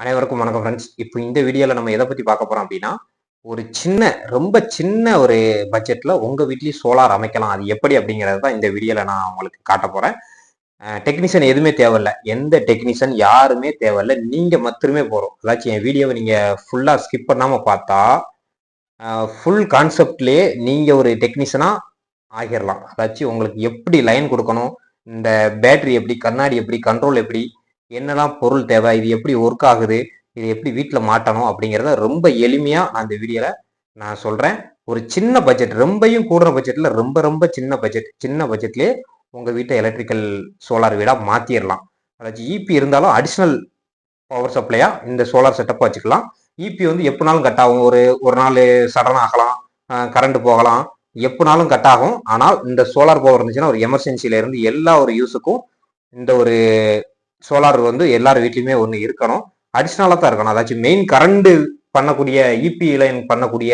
அனைவருக்கும் வணக்கம் ஃப்ரெண்ட்ஸ் இப்போ இந்த வீடியோவில் நம்ம எதை பற்றி பார்க்க போகிறோம் அப்படின்னா ஒரு சின்ன ரொம்ப சின்ன ஒரு பட்ஜெட்டில் உங்கள் வீட்லேயும் சோலார் அமைக்கலாம். அது எப்படி அப்படிங்கிறது தான் இந்த வீடியோவில் நான் உங்களுக்கு காட்ட போகிறேன் டெக்னீஷியன் எதுவுமே தேவையில்ல. எந்த டெக்னீஷியன் யாருமே தேவையில்ல. நீங்கள் மட்டுமே போகிறோம் அதாச்சும் என் வீடியோவை நீங்கள் ஃபுல்லாக ஸ்கிப் பண்ணாமல் பார்த்தா ஃபுல் கான்செப்ட்லேயே நீங்கள் ஒரு டெக்னீஷியனாக ஆகிடலாம் அதாச்சும் உங்களுக்கு எப்படி லைன் கொடுக்கணும்? இந்த பேட்டரி எப்படி கண்ணாடி எப்படி கண்ட்ரோல் எப்படி? என்னெல்லாம் பொருள் தேவை இது எப்படி ஒர்க் ஆகுது இது எப்படி வீட்டில் மாட்டணும் அப்படிங்கிறத ரொம்ப எளிமையாக நான் இந்த வீடியோவில் நான் சொல்கிறேன் ஒரு சின்ன பட்ஜெட் ரொம்பையும் கூடுற பட்ஜெட்டில் ரொம்ப ரொம்ப சின்ன பட்ஜெட் சின்ன பட்ஜெட்லேயே உங்கள் வீட்டை எலக்ட்ரிக்கல் சோலார் வீடாக மாற்றிடலாம் அதாச்சும் இபி இருந்தாலும் அடிஷ்னல் பவர் சப்ளையாக இந்த சோலார் செட்டப்பை வச்சுக்கலாம். இபி வந்து எப்படினாலும் கட் ஆகும். ஒரு ஒரு நாள் சடன் ஆகலாம் கரண்ட் போகலாம் எப்போனாலும் கட் ஆகும். ஆனால் இந்த சோலார் பவர் இருந்துச்சுன்னா ஒரு எமர்ஜென்சியில இருந்து எல்லா ஒரு யூஸுக்கும் இந்த ஒரு சோலார் வந்து எல்லார் வீட்லையுமே ஒன்று இருக்கணும். அடிஷ்னலாக தான் இருக்கணும். அதாச்சும் மெயின் கரண்ட் பண்ணக்கூடிய இபி லைன் பண்ணக்கூடிய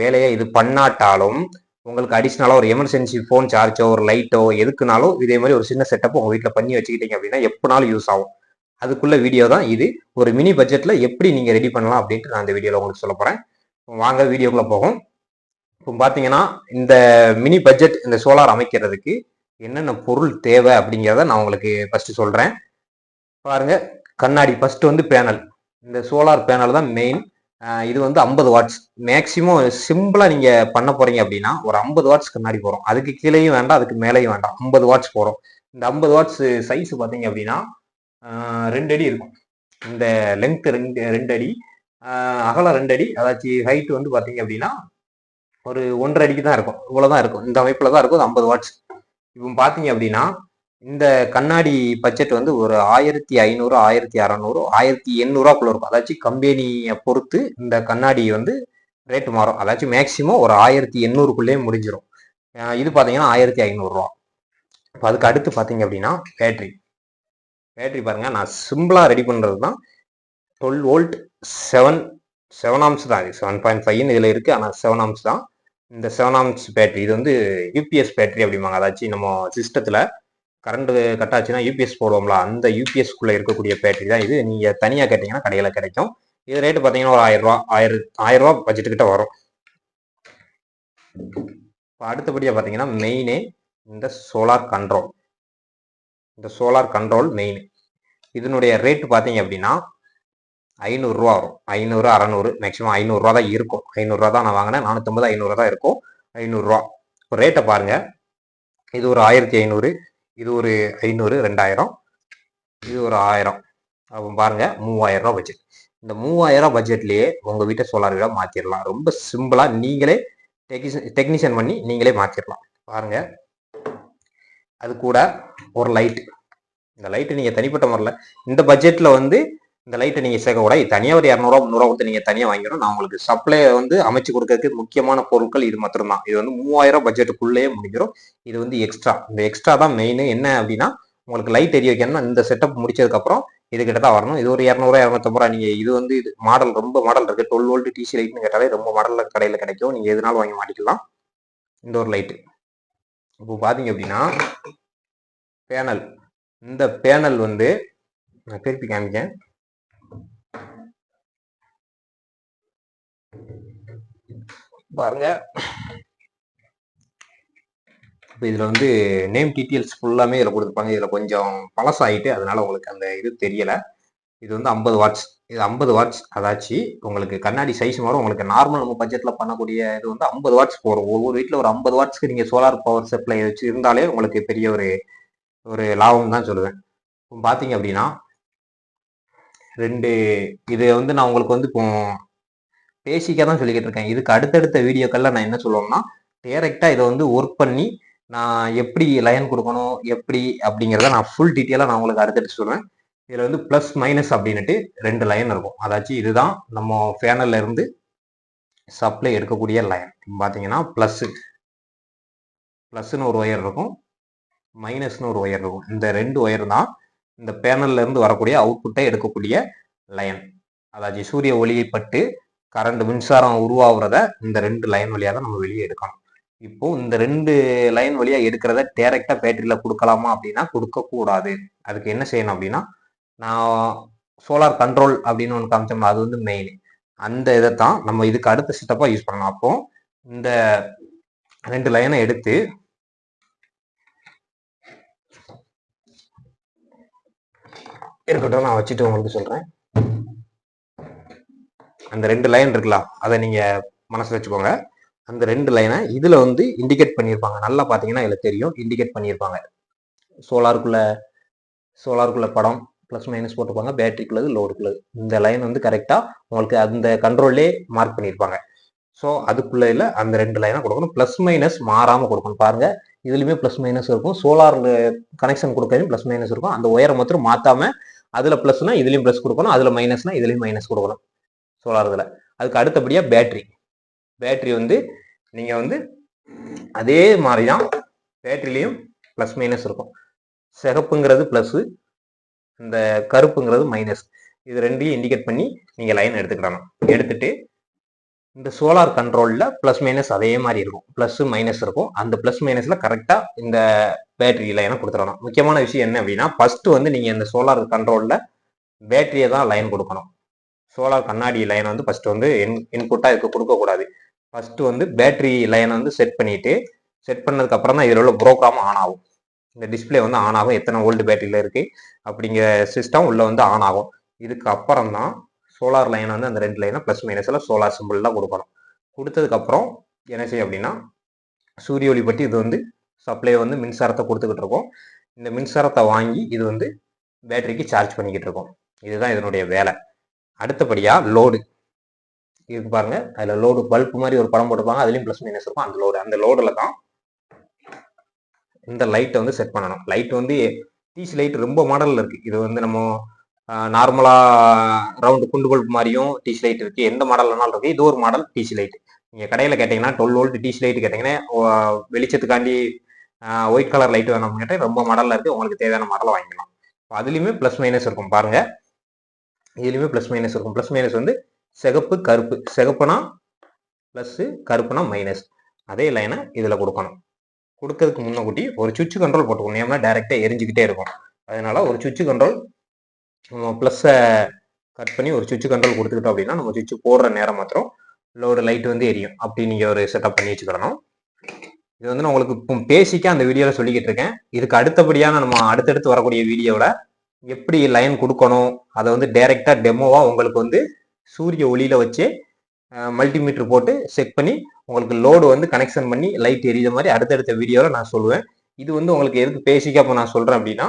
வேலையை இது பண்ணாட்டாலும் உங்களுக்கு அடிஷ்னலாக ஒரு எமர்ஜென்சி ஃபோன் சார்ஜோ ஒரு லைட்டோ எதுக்குனாலும் இதே மாதிரி ஒரு சின்ன செட்டப் உங்கள் வீட்டில் பண்ணி வச்சுக்கிட்டீங்க அப்படின்னா எப்போனாலும் யூஸ் ஆகும். அதுக்குள்ள வீடியோ தான் இது. ஒரு மினி பட்ஜெட்டில் எப்படி நீங்கள் ரெடி பண்ணலாம் அப்படின்ட்டு நான் இந்த வீடியோவில் உங்களுக்கு சொல்ல போகிறேன் வாங்க வீடியோக்குள்ளே போகும் இப்போ பார்த்தீங்கன்னா இந்த மினி பட்ஜெட் இந்த சோலார் அமைக்கிறதுக்கு என்னென்ன பொருள் தேவை அப்படிங்கிறத நான் உங்களுக்கு ஃபஸ்ட்டு சொல்கிறேன் பாருங்க கண்ணாடி ஃபர்ஸ்ட் வந்து பேனல் இந்த சோலார் பேனல் தான் மெயின் இது வந்து ஐம்பது வாட்ஸ் மேக்சிமம் சிம்பிளாக நீங்கள் பண்ண போறீங்க அப்படின்னா ஒரு ஐம்பது வாட்ஸ் கண்ணாடி போகிறோம் அதுக்கு கீழேயும் வேண்டாம் அதுக்கு மேலேயும் வேண்டாம். ஐம்பது வாட்ஸ் போகிறோம் இந்த ஐம்பது வாட்ஸ் சைஸ் பார்த்தீங்க அப்படின்னா ரெண்டு அடி இருக்கும். இந்த லென்த் ரெண்டு ரெண்டு அடி அகலம் ரெண்டு அடி அதாச்சும் ஹைட் வந்து பார்த்தீங்க அப்படின்னா ஒரு ஒன்றரை அடிக்கு தான் இருக்கும். இவ்வளோ தான் இருக்கும். இந்த அமைப்பில் தான் இருக்கும் ஐம்பது வாட்ஸ் இப்போ பார்த்தீங்க அப்படின்னா இந்த கண்ணாடி பட்ஜெட் வந்து ஒரு ஆயிரத்தி ஐநூறு ஆயிரத்தி அறநூறு ஆயிரத்தி எண்ணூறுவாக்குள்ள இருக்கும். அதாச்சும் கம்பெனியை பொறுத்து இந்த கண்ணாடி வந்து ரேட்டு மாறும். அதாச்சும் மேக்சிமம் ஒரு ஆயிரத்தி எண்ணூறுக்குள்ளேயே முடிஞ்சிடும் இது பார்த்தீங்கன்னா ஆயிரத்தி ஐநூறுரூவா இப்போ அதுக்கு அடுத்து பார்த்தீங்க அப்படின்னா பேட்ரி பேட்ரி பாருங்கள் நான் சிம்பிளாக ரெடி பண்ணுறது தான் twelve volt seven seven amps தான் இது. செவன் பாயிண்ட் ஃபைவ்னு இதில் இருக்குது ஆனால் செவன் ஆம்ஸ் தான். இந்த செவன் ஆம்ஸ் பேட்டரி இது வந்து யூபிஎஸ் பேட்டரி அப்படிம்பாங்க. அதாச்சும் நம்ம சிஸ்டத்தில் கரண்ட் கட் ஆச்சுன்னா யூபிஎஸ் போடுவோம்ல அந்த யூபிஎஸ்க்குள்ளே இருக்கக்கூடிய பேட்டரி தான் இது. நீங்கள் தனியாக கேட்டிங்கன்னா கடையில் கிடைக்கும். இது ரேட்டு பார்த்தீங்கன்னா ஒரு ஆயிரம் ரூபா ஆயிரம் ஆயிரம் ரூபா பட்ஜெட்டுக்கிட்ட வரும். இப்போ அடுத்தபடியாக பார்த்தீங்கன்னா மெயினே இந்த சோலார் கண்ட்ரோல் இந்த சோலார் கண்ட்ரோல் மெயின் இதனுடைய ரேட்டு பார்த்தீங்க அப்படின்னா ஐநூறுரூவா வரும். ஐநூறு அறநூறு மேக்ஸிமம் ஐநூறுரூவா தான் இருக்கும். ஐநூறுரூவா தான் நான் வாங்கினேன். நானூற்றம்பது ஐநூறுரூவா தான் இருக்கும். ஐநூறுரூவா இப்போ ரேட்டை பாருங்கள் இது ஒரு ஆயிரத்தி ஐநூறு. இது ஒரு ஐநூறு ரெண்டாயிரம். இது ஒரு ஆயிரம். அப்போ பாருங்க மூவாயிரம் ரூபா பட்ஜெட் இந்த மூவாயிரம் ரூபா பட்ஜெட்லேயே உங்கள் வீட்டை சோலார் வீடாக மாற்றிடலாம் ரொம்ப சிம்பிளாக நீங்களே டெக்னிஷியன் டெக்னீஷியன் பண்ணி நீங்களே மாற்றிடலாம் பாருங்க. அது கூட ஒரு லைட் இந்த லைட்டு நீங்கள் தனிப்பட்ட முறையில் இந்த பட்ஜெட்டில் வந்து இந்த லைட்டை நீங்கள் சேர்க்க கூட தனியாக ஒரு இரநூறுவா முந்நூறுவா கொடுத்து நீங்கள் தனியாக வாங்கிடும் நான் உங்களுக்கு சப்ளை வந்து அமைச்சு கொடுக்கறதுக்கு முக்கியமான பொருட்கள் இது மட்டும்தான் இது வந்து மூவாயிரம் பட்ஜெட்டுக்குள்ளேயே முடிஞ்சிடும் இது வந்து எக்ஸ்ட்ரா இந்த எக்ஸ்ட்ரா தான் மெயின் என்ன அப்படின்னா உங்களுக்கு லைட் எரிய வைக்கணும்னா இந்த செட்டப் முடிச்சதுக்கப்புறம் இதுகிட்ட தான் வரணும். இது ஒரு இரநூறுவா இரநூத்தம்பது ரூபா. நீங்கள் இது வந்து இது மாடல் ரொம்ப மாடல் இருக்குது டுவெல் வோல்ட் டிசி லைட்னு கேட்டாலே ரொம்ப மாடலில் கடையில் கிடைக்கும். நீங்கள் எதுனாலும் வாங்கி மாட்டிக்கலாம். இந்த ஒரு லைட்டு இப்போ பார்த்தீங்க அப்படின்னா பேனல் இந்த பேனல் வந்து நான் திருப்பி காமிக்கேன் பாருங்க. இப்போ இதில் வந்து நேம் டீட்டெயில்ஸ் ஃபுல்லாமே இதில் கொடுத்துருப்பாங்க. இதில் கொஞ்சம் பழசாயிட்டு அதனால உங்களுக்கு அந்த இது தெரியலை. இது வந்து ஐம்பது வாட்ஸ் இது ஐம்பது வாட்ஸ் அதாச்சு. உங்களுக்கு கண்ணாடி சைஸ் மாறும். உங்களுக்கு நார்மல் நம்ம பட்ஜெட்டில் பண்ணக்கூடிய இது வந்து ஐம்பது வாட்ஸ் போகிறோம் ஒவ்வொரு வீட்டில் ஒரு ஐம்பது வாட்ஸ்க்கு நீங்கள் சோலார் பவர் சப்ளை வச்சு இருந்தாலே உங்களுக்கு பெரிய ஒரு ஒரு லாபம் தான் சொல்லுவேன். இப்போ பார்த்தீங்க அப்படின்னா ரெண்டு இது வந்து நான் உங்களுக்கு வந்து இப்போ பேசிக்காக தான் சொல்லிக்கிட்டு இருக்கேன். இதுக்கு அடுத்தடுத்த வீடியோக்கள்ல நான் என்ன சொல்லுவோம்னா டேரெக்டாக இதை வந்து ஒர்க் பண்ணி நான் எப்படி லைன் கொடுக்கணும் எப்படி அப்படிங்கிறத நான் ஃபுல் டீட்டெயிலாக நான் உங்களுக்கு அடுத்தடுத்து சொல்லுவேன் இதில் வந்து ப்ளஸ் மைனஸ் அப்படின்னுட்டு ரெண்டு லைன் இருக்கும். அதாச்சும் இதுதான் நம்ம ஃபேனல்ல இருந்து சப்ளை எடுக்கக்கூடிய லைன் பார்த்தீங்கன்னா ப்ளஸ்ஸு ப்ளஸ்ன்னு ஒரு ஒயர் இருக்கும். மைனஸ்னு ஒரு ஒயர் இருக்கும். இந்த ரெண்டு ஒயர் தான் இந்த பேனல்ல இருந்து வரக்கூடிய அவுட்புட்டை எடுக்கக்கூடிய லைன் அதாச்சு சூரிய ஒளியை பட்டு கரண்ட் மின்சாரம் உருவாகிறத இந்த ரெண்டு லைன் வழியாக தான் நம்ம வெளியே எடுக்கணும். இப்போ இந்த ரெண்டு லைன் வழியாக எடுக்கிறத டேரெக்டாக பேட்டரியில் கொடுக்கலாமா அப்படின்னா கொடுக்கக்கூடாது அதுக்கு என்ன செய்யணும் அப்படின்னா நான் சோலார் கண்ட்ரோல் அப்படின்னு ஒன்று காமிச்சோம்னா அது வந்து மெயின் அந்த இதை தான் நம்ம இதுக்கு அடுத்த செட்டப்பாக யூஸ் பண்ணலாம் அப்போ இந்த ரெண்டு லைனை எடுத்து இருக்கட்டும் நான் வச்சுட்டு உங்களுக்கு சொல்கிறேன் அந்த ரெண்டு லைன் இருக்கலாம். அதை நீங்க மனசுல வச்சுக்கோங்க. அந்த ரெண்டு லைனை இதுல வந்து இண்டிகேட் பண்ணியிருப்பாங்க. நல்லா பாத்தீங்கன்னா இதுல தெரியும். இண்டிகேட் பண்ணியிருப்பாங்க. சோலாருக்குள்ள சோலாருக்குள்ள படம் ப்ளஸ் மைனஸ் போட்டிருப்பாங்க. பேட்டரிக்குள்ளது லோடுக்குள்ளது இந்த லைன் வந்து கரெக்டாக உங்களுக்கு அந்த கண்ட்ரோல்லே மார்க் பண்ணியிருப்பாங்க. ஸோ அதுக்குள்ள அந்த ரெண்டு லைனை கொடுக்கணும். ப்ளஸ் மைனஸ் மாறாமல் கொடுக்கணும். பாருங்க. இதுலையுமே ப்ளஸ் மைனஸ் இருக்கும். சோலார் கனெக்ஷன் கொடுக்கறதும் ப்ளஸ் மைனஸ் இருக்கும். அந்த ஒயரை மாத்திரம் மாற்றாம அதில் ப்ளஸ்னா இதுலேயும் ப்ளஸ் கொடுக்கணும். அதில் மைனஸ்னா இதுலேயும் மைனஸ் கொடுக்கணும். சோலார் இதில். அதுக்கு அடுத்தபடியாக பேட்ரி பேட்ரி வந்து நீங்கள் வந்து அதே மாதிரி தான் பேட்ரிலையும் ப்ளஸ் மைனஸ் இருக்கும். சிகப்புங்கிறது ப்ளஸ்ஸு இந்த கருப்புங்கிறது மைனஸ் இது ரெண்டையும் இண்டிகேட் பண்ணி நீங்கள் லைன் எடுத்துக்கிடணும் எடுத்துட்டு இந்த சோலார் கண்ட்ரோலில் ப்ளஸ் மைனஸ் அதே மாதிரி இருக்கும். ப்ளஸ்ஸு மைனஸ் இருக்கும். அந்த ப்ளஸ் மைனஸில் கரெக்டாக இந்த பேட்டரி லைனை கொடுத்துடணும். முக்கியமான விஷயம் என்ன அப்படின்னா ஃபஸ்ட்டு வந்து நீங்கள் இந்த சோலார் கண்ட்ரோலில் பேட்டரியை தான் லைன் கொடுக்கணும். சோலார் கண்ணாடி லைனை வந்து ஃபஸ்ட்டு வந்து இன் இன்புட்டாக இதுக்கு கொடுக்கக்கூடாது ஃபஸ்ட்டு வந்து பேட்டரி லைனை வந்து செட் பண்ணிவிட்டு செட் பண்ணதுக்கப்புறம் தான் இதில் உள்ள ப்ரோக்ராம் ஆன் ஆகும். இந்த டிஸ்பிளே வந்து ஆன் ஆகும். எத்தனை ஓல்டு பேட்டரியில் இருக்குது அப்படிங்கிற சிஸ்டம் உள்ளே வந்து ஆன் ஆகும். இதுக்கு அப்புறம் தான் சோலார் லைன் வந்து அந்த ரெண்டு லைனை ப்ளஸ் மைனஸில் சோலார் சிம்பிள்லாம் கொடுக்கணும். கொடுத்ததுக்கப்புறம் என்ன செய்யும் அப்படின்னா சூரிய ஒளி பற்றி இது வந்து சப்ளை வந்து மின்சாரத்தை கொடுத்துக்கிட்டு இருக்கோம். இந்த மின்சாரத்தை வாங்கி இது வந்து பேட்டரிக்கு சார்ஜ் பண்ணிக்கிட்டு இருக்கோம். இதுதான் இதனுடைய வேலை. அடுத்தபடியாக லோடு இருக்கு பாருங்க அதில் லோடு பல்ப் மாதிரி ஒரு படம் போட்டுப்பாங்க அதுலேயும் ப்ளஸ் மைனஸ் இருக்கும். அந்த லோடு அந்த லோடில் தான் இந்த லைட்டை வந்து செட் பண்ணணும். லைட் வந்து டிசி லைட் ரொம்ப மாடலில் இருக்குது இது வந்து நம்ம நார்மலாக ரவுண்டு குண்டு பல்ப் மாதிரியும் டிசி லைட் இருக்குது எந்த மாடல்னாலும் இருக்குது இது ஒரு மாடல் டிசி லைட் நீங்கள் கடையில் கேட்டிங்கன்னா டுவெல் வோல்ட் டிசி லைட் கேட்டிங்கன்னா வெளிச்சத்துக்காண்டி ஒயிட் கலர் லைட் வேணும் கேட்டால் ரொம்ப மாடலில் இருக்குது உங்களுக்கு தேவையான மாடலை வாங்கிக்கலாம். அதுலேயுமே ப்ளஸ் மைனஸ் இருக்கும். பாருங்கள் இதுலேயுமே ப்ளஸ் மைனஸ் இருக்கும். ப்ளஸ் மைனஸ் வந்து சிகப்பு கருப்பு. சிகப்புனா ப்ளஸ்ஸு கருப்புனா மைனஸ் அதே லைனை இதில் கொடுக்கணும். கொடுக்கறதுக்கு முன்னக்கூட்டி ஒரு சுவிட்ச் கண்ட்ரோல் போட்டுக்கணும். ஏன்னா டைரெக்டாக எரிஞ்சுக்கிட்டே இருக்கும். அதனால ஒரு சுவிட்ச் கண்ட்ரோல் நம்ம ப்ளஸ்ஸை கட் பண்ணி ஒரு சுவிட்ச் கண்ட்ரோல் கொடுத்துக்கிட்டோம் அப்படின்னா நம்ம சுவிட்ச் போடுற நேரம் மாத்திரம் லோடு லைட் வந்து எரியும். அப்படி நீங்கள் ஒரு செட்டப் பண்ணி வச்சுக்கிடணும் இது வந்து நான் உங்களுக்கு இப்போ பேசிக்காக அந்த வீடியோவில் சொல்லிக்கிட்டு இருக்கேன். இதுக்கு அடுத்தபடியான நம்ம அடுத்தடுத்து வரக்கூடிய வீடியோவில் எப்படி லைன் கொடுக்கணும்? அதை வந்து டைரெக்டாக டெமோவாக உங்களுக்கு வந்து சூரிய ஒளியில் வச்சு மல்டிமீட்டர் போட்டு செக் பண்ணி உங்களுக்கு லோடு வந்து கனெக்ஷன் பண்ணி லைட் எரியுத மாதிரி அடுத்தடுத்த வீடியோவில் நான் சொல்லுவேன். இது வந்து உங்களுக்கு எதுக்கு பேசிக்காக இப்போ நான் சொல்கிறேன் அப்படின்னா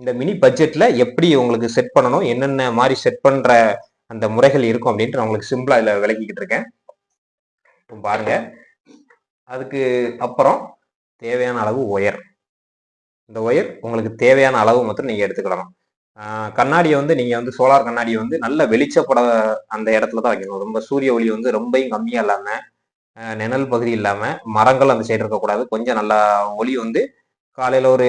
இந்த மினி பட்ஜெட்டில் எப்படி உங்களுக்கு செட் பண்ணணும் என்னென்ன மாதிரி செட் பண்ணுற அந்த முறைகள் இருக்கும் அப்படின்ட்டு நான் உங்களுக்கு சிம்பிளாக இதில் விளக்கிக்கிட்டு இருக்கேன். இப்போ பாருங்க. அதுக்கு அப்புறம் தேவையான அளவு ஒயர் இந்த ஒயர் உங்களுக்கு தேவையான அளவு மட்டும் நீங்கள் எடுத்துக்கலாம். கண்ணாடியை வந்து நீங்கள் வந்து சோலார் கண்ணாடியை வந்து நல்ல வெளிச்சப்பட அந்த இடத்துல தான் வைக்கணும். ரொம்ப சூரிய ஒளி வந்து ரொம்பவும் கம்மியாக இல்லாமல் நிழல் பகுதி இல்லாமல் மரங்கள் அந்த சைடு இருக்கக்கூடாது. கொஞ்சம் நல்லா ஒளி வந்து காலையில் ஒரு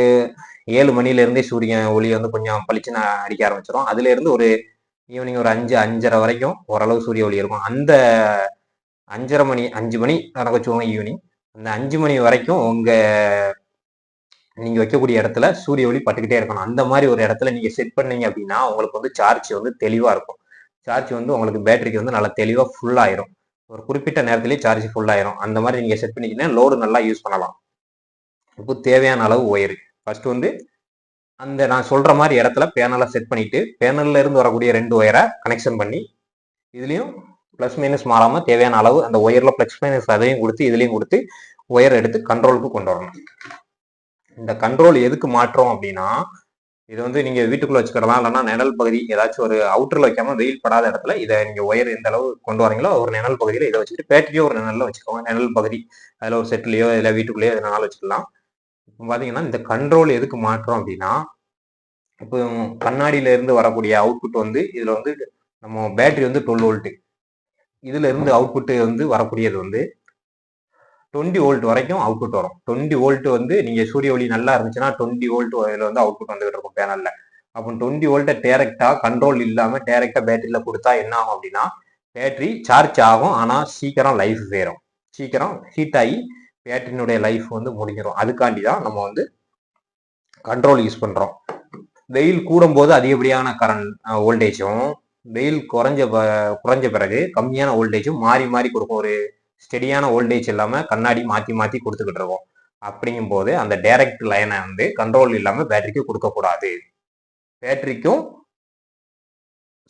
ஏழு மணிலேருந்தே சூரியன் ஒளி வந்து கொஞ்சம் பளிச்சுன்னு அடிக்க ஆரம்பிச்சிடும் அதுலேருந்து ஒரு ஈவினிங் ஒரு அஞ்சு அஞ்சரை வரைக்கும் ஓரளவு சூரிய ஒளி இருக்கும். அந்த அஞ்சரை மணி அஞ்சு மணி நடக்க வச்சுக்கோங்க ஈவினிங் அந்த அஞ்சு மணி வரைக்கும் உங்கள் நீங்கள் வைக்கக்கூடிய இடத்துல சூரிய ஒளி பட்டுக்கிட்டே இருக்கணும். அந்த மாதிரி ஒரு இடத்துல நீங்கள் செட் பண்ணீங்க அப்படின்னா உங்களுக்கு வந்து சார்ஜ் வந்து தெளிவாக இருக்கும். சார்ஜ் வந்து உங்களுக்கு பேட்டரிக்கு வந்து நல்லா தெளிவாக ஃபுல்லாயிரும் ஒரு குறிப்பிட்ட நேரத்திலேயே சார்ஜ் ஃபுல் ஆயிரும். அந்த மாதிரி நீங்கள் செட் பண்ணிக்கிட்டீங்கன்னா லோடு நல்லா யூஸ் பண்ணலாம். இப்போ தேவையான அளவு ஒயரு ஃபர்ஸ்ட் வந்து அந்த நான் சொல்ற மாதிரி இடத்துல பேனலை செட் பண்ணிட்டு பேனல்ல இருந்து வரக்கூடிய ரெண்டு ஒயரை கனெக்ஷன் பண்ணி இதுலயும் ப்ளஸ் மைனஸ் மாறாம தேவையான அளவு அந்த ஒயர்ல ப்ளஸ் மைனஸ் அதையும் கொடுத்து இதுலயும் கொடுத்து ஒயர் எடுத்து கண்ட்ரோலுக்கு கொண்டு வரணும். இந்த கண்ட்ரோல் எதுக்கு மாற்றோம் அப்படின்னா இது வந்து நீங்க வீட்டுக்குள்ள வச்சுக்கிடலாம் இல்லைன்னா நிழல் பகுதி ஏதாச்சும் ஒரு அவுட்டர்ல வைக்காம வெயில் படாத இடத்துல இதை நீங்க ஒயர் எந்த அளவு கொண்டு வரீங்களோ ஒரு நிழல் பகுதியில இதை வச்சுட்டு பேட்டரியோ ஒரு நிழல்ல வச்சுக்கோங்க. நிழல் பகுதி அதுல ஒரு செட்லயோ இல்லை வீட்டுக்குள்ளேயோ எதனாலும் வச்சுக்கலாம். இப்போ பாத்தீங்கன்னா இந்த கண்ட்ரோல் எதுக்கு மாற்றோம் அப்படின்னா இப்போ கண்ணாடியில இருந்து வரக்கூடிய அவுட்புட் வந்து இதுல வந்து நம்ம பேட்டரி வந்து டுவெல் வோல்ட் இதுல இருந்து அவுட்புட் வந்து வரக்கூடியது வந்து டுவெண்ட்டி வோல்ட் வரைக்கும் அவுட்புட் வரும். டுவெண்ட்டி வோல்ட் வந்து நீங்க சூரிய ஒளி நல்லா இருந்துச்சுன்னா டுவெண்ட்டி வோல்ட் இதுல வந்து அவுட்புட் வந்துகிட்டு இருக்கும் பேனல்ல அப்போ டுவெண்ட்டி வோல்ட்டை டேரெக்டாக கண்ட்ரோல் இல்லாம டேரெக்டாக பேட்டரியில கொடுத்தா என்ன ஆகும் அப்படின்னா பேட்டரி சார்ஜ் ஆகும் ஆனா சீக்கிரம் லைஃப் வேறும் சீக்கிரம் ஹீட் ஆகி பேட்டரியினுடைய லைஃப் வந்து முடிஞ்சிடும் அதுக்காண்டி தான் நம்ம வந்து கண்ட்ரோல் யூஸ் பண்றோம். வெயில் கூடும்போது அதிகப்படியான கரண்ட் வோல்டேஜும் வெயில் குறைஞ்ச குறைஞ்ச பிறகு கம்மியான வோல்டேஜும் மாறி மாறி கொடுக்கும் ஒரு ஸ்டெடியான ஓல்டேஜ் இல்லாமல் கண்ணாடி மாற்றி மாற்றி கொடுத்துக்கிட்டு இருக்கோம். அப்படிங்கும் போது அந்த டைரக்ட் லைனை வந்து கண்ட்ரோல் இல்லாமல் பேட்டரிக்கு கொடுக்கக்கூடாது பேட்டரிக்கும்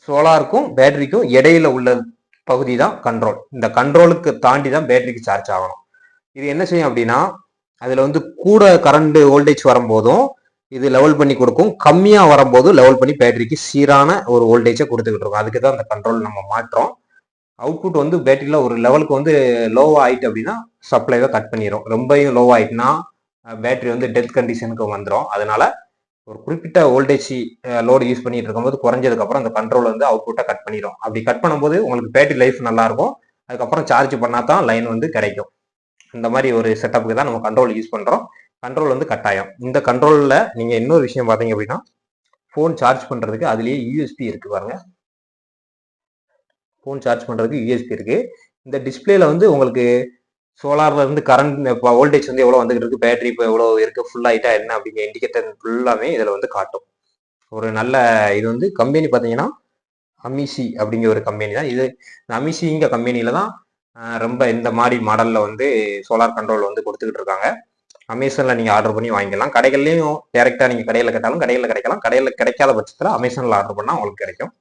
சோலாருக்கும் பேட்டரிக்கும் இடையில உள்ள பகுதி தான் கண்ட்ரோல் இந்த கண்ட்ரோலுக்கு தாண்டி தான் பேட்டரிக்கு சார்ஜ் ஆகணும். இது என்ன செய்யும் அப்படின்னா அதில் வந்து கூட கரண்ட் வோல்டேஜ் வரும்போதும் இது லெவல் பண்ணி கொடுக்கும். கம்மியாக வரும்போது லெவல் பண்ணி பேட்டரிக்கு சீரான ஒரு வோல்டேஜை கொடுத்துக்கிட்டு இருக்கும். அதுக்கு தான் அந்த கண்ட்ரோல் நம்ம மாற்றோம். அவுட்புட் வந்து பேட்டரியில் ஒரு லெவலுக்கு வந்து லோவாக ஆகிட்டு அப்படின்னா சப்ளைவை கட் பண்ணிடும் ரொம்பையும் லோவாக ஆகிட்டுனா பேட்டரி வந்து டெத் கண்டிஷனுக்கு வந்துடும் அதனால ஒரு குறிப்பிட்ட வோல்டேஜ் லோடு யூஸ் பண்ணிட்டு இருக்கும்போது குறைஞ்சதுக்கப்புறம் அந்த கண்ட்ரோல் வந்து அவுட்புட்டை கட் பண்ணிடும் அப்படி கட் பண்ணும்போது உங்களுக்கு பேட்டரி லைஃப் நல்லாயிருக்கும் அதுக்கப்புறம் சார்ஜ் பண்ணால் தான் லைன் வந்து கிடைக்கும். இந்த மாதிரி ஒரு செட்டப்புக்கு தான் நம்ம கண்ட்ரோல் யூஸ் பண்ணுறோம் கண்ட்ரோல் வந்து கட்டாயம் இந்த கண்ட்ரோலில் நீங்கள் இன்னொரு விஷயம் பார்த்தீங்க அப்படின்னா ஃபோன் சார்ஜ் பண்ணுறதுக்கு அதுலேயே யூஎஸ்பி இருக்குது பாருங்கள் ஃபோன் சார்ஜ் பண்ணுறதுக்கு யூஎஸ்பி இருக்குது இந்த டிஸ்பிளேல வந்து உங்களுக்கு சோலார்ல இருந்து கரண்ட் இப்போ வோல்டேஜ் வந்து எவ்வளோ வந்துகிட்டு இருக்கு? பேட்டரி இப்போ எவ்வளோ இருக்கு? ஃபுல் ஆயிட்டா என்ன அப்படிங்கிற இண்டிகேட்டர் ஃபுல்லாமே இதில் வந்து காட்டும். ஒரு நல்ல இது வந்து கம்பெனி பார்த்தீங்கன்னா அமிசி அப்படிங்கிற ஒரு கம்பெனி தான். இது அமிசிங்கிற கம்பெனியில தான் ரொம்ப இந்த மாதிரி மாடலில் வந்து சோலார் கண்ட்ரோல் வந்து கொடுத்துக்கிட்டு இருக்காங்க. அமேசானில் நீங்கள் ஆர்டர் பண்ணி வாங்கிக்கலாம். கடைகள்லையும் டேரெக்டாக நீங்கள் கடையில் கேட்டாலும் கடையில் கிடைக்கலாம். கடையில் கிடைக்காத பட்சத்தில் அமேசானில் ஆர்டர் பண்ணால் உங்களுக்கு கிடைக்கும்.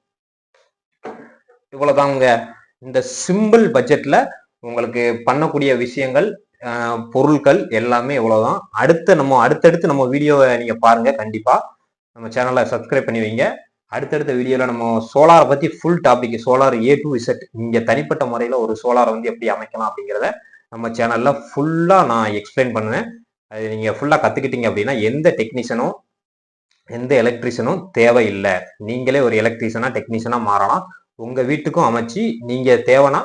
இவ்வளவுதாங்க. இந்த சிம்பிள் பட்ஜெட்ல உங்களுக்கு பண்ணக்கூடிய விஷயங்கள் பொருட்கள் எல்லாமே இவ்வளவுதான். அடுத்த நம்ம அடுத்தடுத்து நம்ம வீடியோவை நீங்க பாருங்க கண்டிப்பா. நம்ம சேனலை சப்ஸ்கிரைப் பண்ணி வைங்க. அடுத்தடுத்த வீடியோல நம்ம சோலாரை பத்தி full topic solar A to Z நீங்கள் தனிப்பட்ட முறையில ஒரு சோலாரை வந்து எப்படி அமைக்கலாம் அப்படிங்கிறத நம்ம சேனல்ல ஃபுல்லா நான் எக்ஸ்பிளைன் பண்ணுவேன். அது நீங்க ஃபுல்லா கத்துக்கிட்டீங்க அப்படின்னா எந்த டெக்னீஷியனும் எந்த எலக்ட்ரிஷியனும் தேவையில்லை. நீங்களே ஒரு எலக்ட்ரீஷியனா டெக்னீஷியனா மாறலாம். உங்க வீட்டுக்கும் அமைச்சு நீங்க தேவைன்னா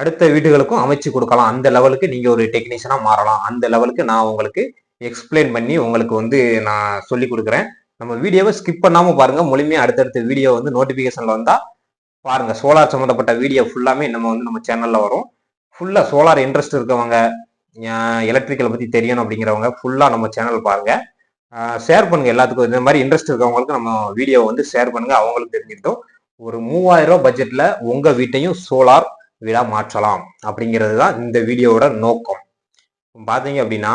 அடுத்த வீடுகளுக்கும் அமைச்சு கொடுக்கலாம். அந்த லெவலுக்கு நீங்க ஒரு டெக்னீஷியனா மாறலாம். அந்த லெவலுக்கு நான் உங்களுக்கு எக்ஸ்பிளைன் பண்ணி உங்களுக்கு வந்து நான் சொல்லி கொடுக்குறேன். நம்ம வீடியோவை ஸ்கிப் பண்ணாம பாருங்க. முழுமையா அடுத்தடுத்த வீடியோ வந்து நோட்டிபிகேஷன்ல வந்தா பாருங்க. சோலார் சம்மந்தப்பட்ட வீடியோ ஃபுல்லாமே நம்ம வந்து நம்ம சேனல்ல வரும். ஃபுல்லா சோலார் இன்ட்ரெஸ்ட் இருக்கவங்க எலக்ட்ரிக்கலை பத்தி தெரியணும் அப்படிங்கிறவங்க ஃபுல்லா நம்ம சேனல் பாருங்க. ஷேர் பண்ணுங்க எல்லாத்துக்கும். இந்த மாதிரி இன்ட்ரெஸ்ட் இருக்கவங்களுக்கு நம்ம வீடியோ வந்து ஷேர் பண்ணுங்க. அவங்களுக்கு தெரிஞ்சுக்கிட்டோம் ஒரு மூவாயிரம் ரூபாய் பட்ஜெட்ல உங்க வீட்டையும் சோலார் வீடா மாற்றலாம் அப்படிங்கிறது தான் இந்த வீடியோவோட நோக்கம். பாத்தீங்க அப்படின்னா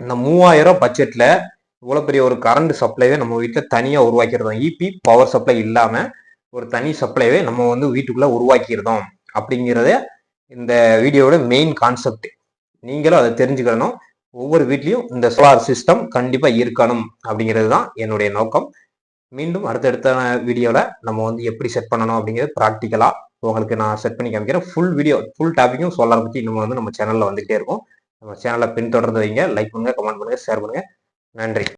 இந்த மூவாயிரம் ரூபாய் பட்ஜெட்ல இவ்வளவு பெரிய ஒரு கரண்ட் சப்ளைவே நம்ம வீட்டுல தனியா உருவாக்கியிருந்தோம் இபி பவர் சப்ளை இல்லாம ஒரு தனி சப்ளைவே நம்ம வந்து வீட்டுக்குள்ள உருவாக்கியிருந்தோம் அப்படிங்கிறத இந்த வீடியோவோட மெயின் கான்செப்ட் நீங்களும் அதை தெரிஞ்சுக்கணும். ஒவ்வொரு வீட்லயும் இந்த சோலார் சிஸ்டம் கண்டிப்பா இருக்கணும் அப்படிங்கிறது தான் என்னுடைய நோக்கம். மீண்டும் அடுத்தடுத்த வீடியோவில் நம்ம வந்து எப்படி செட் பண்ணணும் அப்படிங்கிறது ப்ராக்டிக்கலாக உங்களுக்கு நான் செட் பண்ணி காமிக்கிறேன். ஃபுல் வீடியோ ஃபுல் டாபிக்கும் சோலார் பற்றி இன்னும் வந்து நம்ம சேனலில் வந்துகிட்டே இருக்கும். நம்ம சேனலை பின்தொடர்ந்து வைங்க. லைக் பண்ணுங்கள் கமெண்ட் பண்ணுங்கள் ஷேர் பண்ணுங்கள் நன்றி.